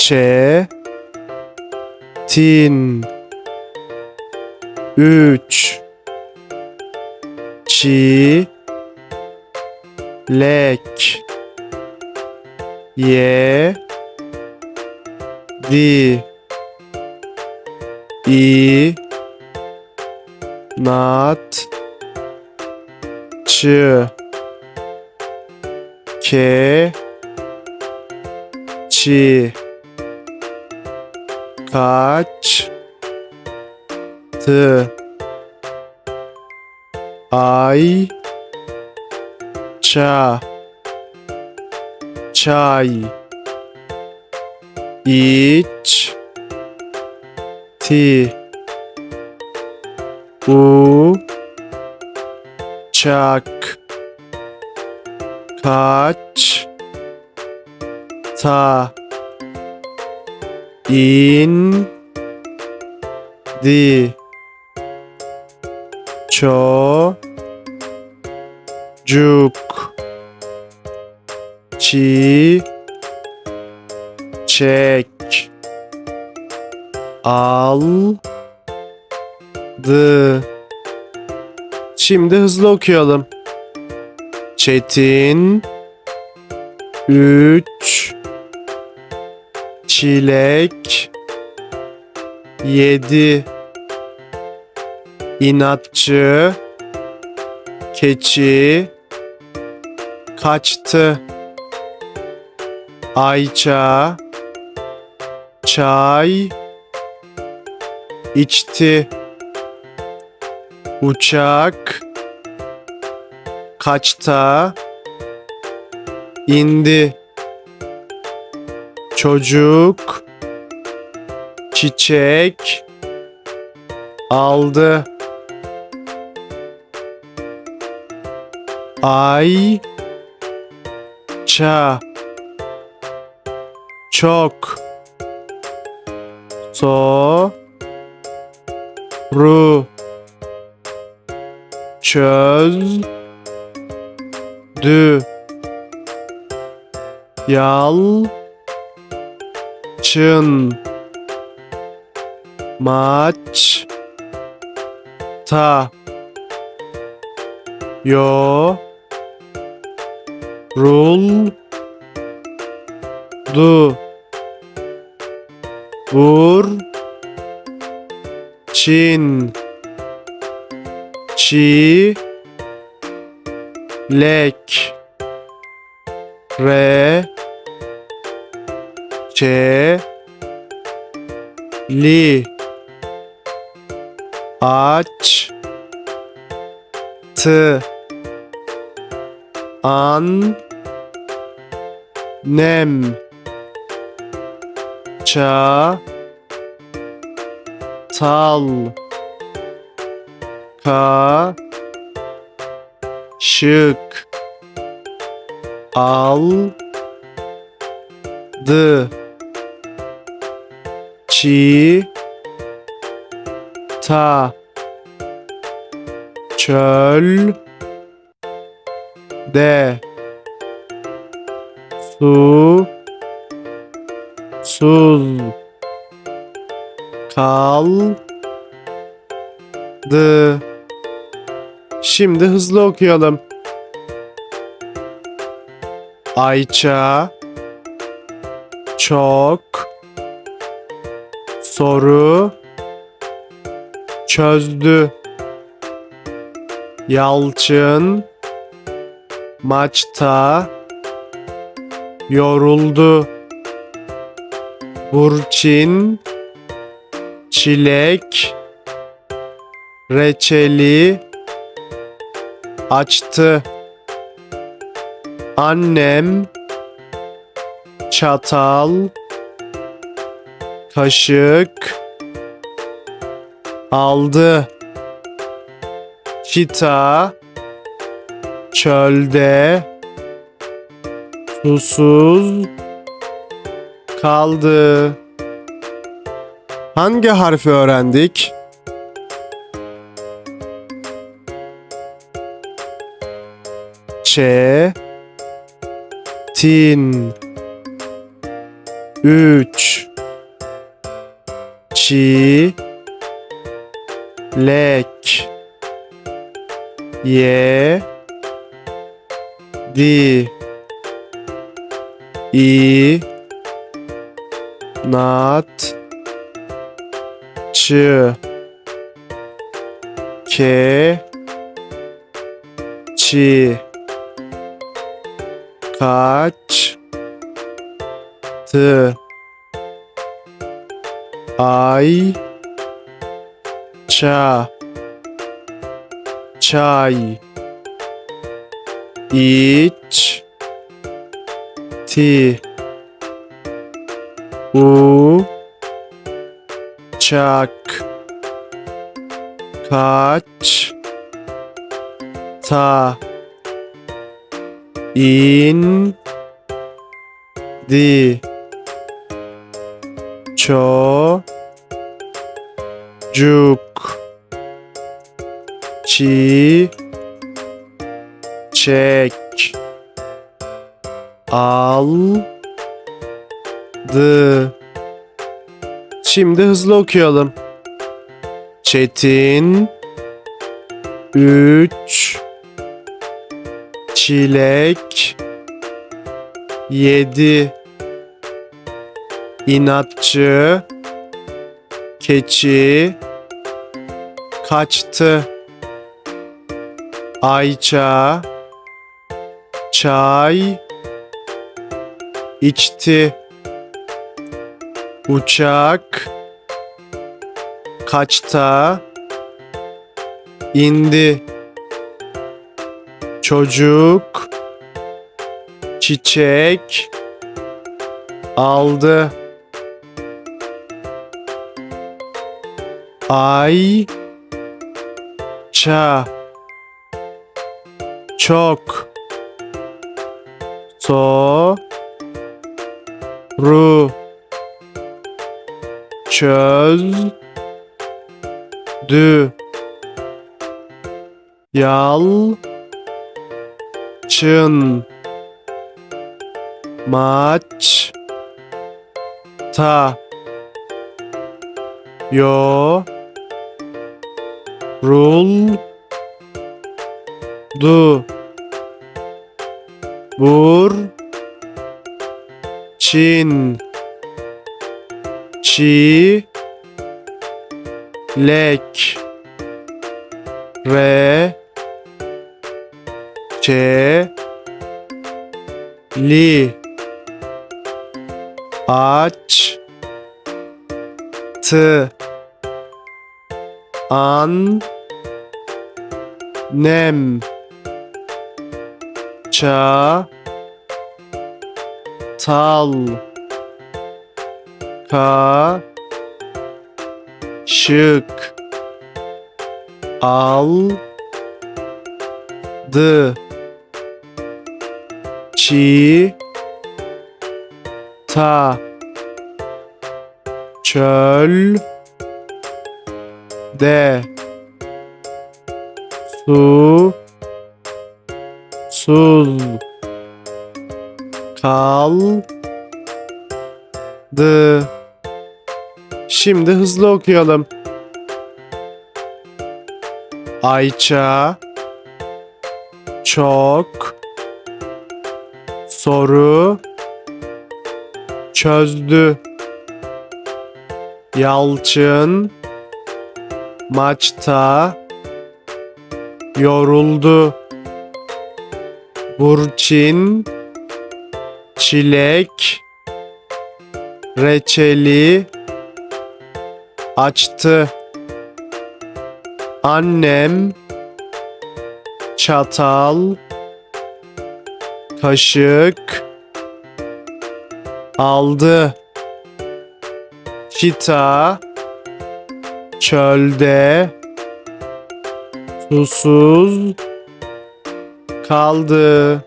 Ç Tin Üç. Çi Lek Ye Di İ Nat Çı. Ke. Çi Kaç? Tı. Ay. Ça. Çay. İç. Ti. U. Çak. Kaç? Ta İn. Di. Ço. Cuk. Çi. Çek. Al. Dı. Şimdi hızlı okuyalım. Çetin. Üç Çilek Yedi İnatçı Keçi Kaçtı Ayça Çay içti Uçak Kaçta indi Çocuk Çiçek aldı. Ay Ça. Çok. So Ru Çöz Dü Yal Çın Maç. Ta. Yo. Rul. Du. Vur. Çin. Çi. Lek. Re Çe Li Aç Tı An Nem Ça Tal Ka Şık Al Dı Çi Ta. Çöl. De Su. Suz. Kal Dı Şimdi hızlı okuyalım. Ayça. Çok Soru Çözdü. Yalçın Maçta Yoruldu. Burçin Çilek Reçeli Açtı. Annem Çatal Kaşık Aldı. Çita Çölde Susuz Kaldı. Hangi harfi öğrendik? Ç Tin. Üç çi lek ye. Di. İ. Nat. Çı ke çi kaç? Tı ay. Ça. Çay. İç. Ti. U. Çak. Kaç. Ta. İn. Di ço cuk çi çek al. Dı Şimdi hızlı okuyalım. Çetin. 3 Çilek. 7 İnatçı Keçi Kaçtı. Ayça Çay içti. Uçak kaçta indi? Çocuk çiçek aldı ay ça. Çok. So ru çöz dü yal çın maç ta. Yo rul. Du. Bur. Çin. Çi. Lek. Re. Çe li. Aç. Tı an nem ça tal ka şık al dı çi ta çöl de su suz kal dı Şimdi hızlı okuyalım. Ayça çok soru çözdü. Yalçın maçta yoruldu. Burçin çilek reçeli açtı. Annem çatal kaşık aldı. Çita çölde susuz kaldı.